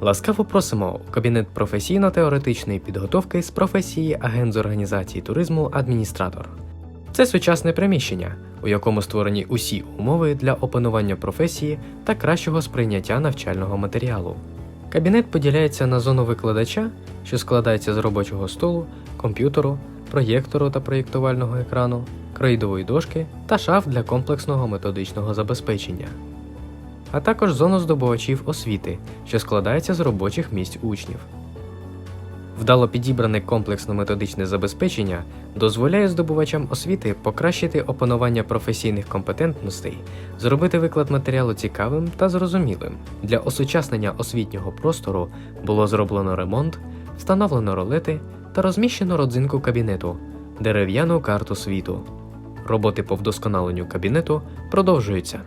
Ласкаво просимо у кабінет професійно-теоретичної підготовки з професії агент з організації туризму адміністратор. Це сучасне приміщення, у якому створені усі умови для опанування професії та кращого сприйняття навчального матеріалу. Кабінет поділяється на зону викладача, що складається з робочого столу, комп'ютеру, проєктору та проєктувального екрану, крейдової дошки та шаф для комплексного методичного забезпечення, а також зону здобувачів освіти, що складається з робочих місць учнів. Вдало підібране комплексно-методичне забезпечення дозволяє здобувачам освіти покращити опанування професійних компетентностей, зробити виклад матеріалу цікавим та зрозумілим. Для осучаснення освітнього простору було зроблено ремонт, встановлено ролети та розміщено родзинку кабінету дерев'яну карту світу. Роботи по вдосконаленню кабінету продовжуються.